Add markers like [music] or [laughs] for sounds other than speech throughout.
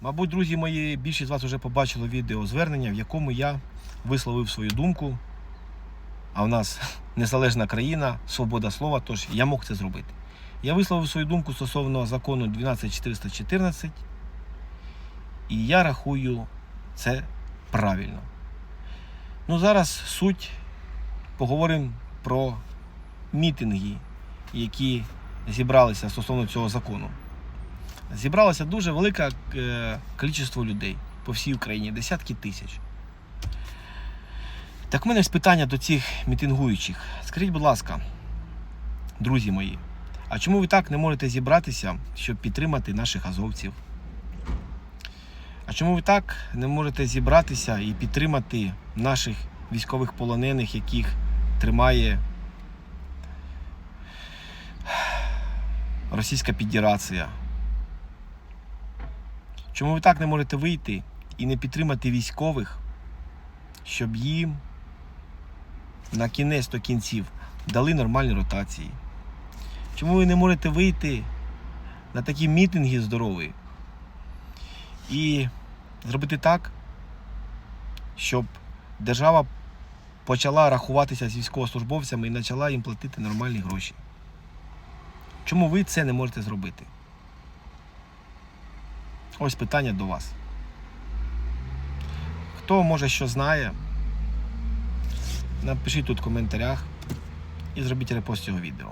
Мабуть, друзі мої, більшість з вас вже побачили відеозвернення, в якому я висловив свою думку. А в нас [laughs] незалежна країна, свобода слова, тож я мог це зробити. Я висловив свою думку стосовно закону 12414, і я рахую це правильно. Ну, зараз суть поговоримо про мітинги, які зібралися стосовно цього закону. Зібралося дуже велике е, кількість людей по всій Україні, десятки тисяч. Так в мене ж питання до цих мітингуючих. Скажіть, будь ласка, друзі мої, а чому ви так не можете зібратися, щоб підтримати наших азовців? А чому ви так не можете зібратися і підтримати наших військових полонених, яких тримає Російська Федерація? Чому ви так не можете вийти і не підтримати військових, щоб їм на кінець до кінців дали нормальні ротації? Чому ви не можете вийти на такі мітинги здорові і зробити так, щоб держава почала рахуватися з військовослужбовцями і почала їм платити нормальні гроші? Чому ви це не можете зробити? Ось питання до вас. Хто може що знає, напишіть тут в коментарях і зробіть репост цього відео.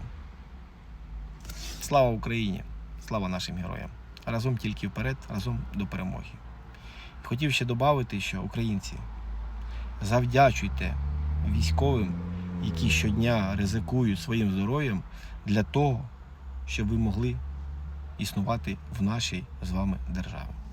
Слава Україні! Слава нашим героям! Разом тільки вперед, разом до перемоги. Хотів ще додати, що українці, завдячуйте військовим, які щодня ризикують своїм здоров'ям для того, щоб ви могли існувати в нашій з вами державі.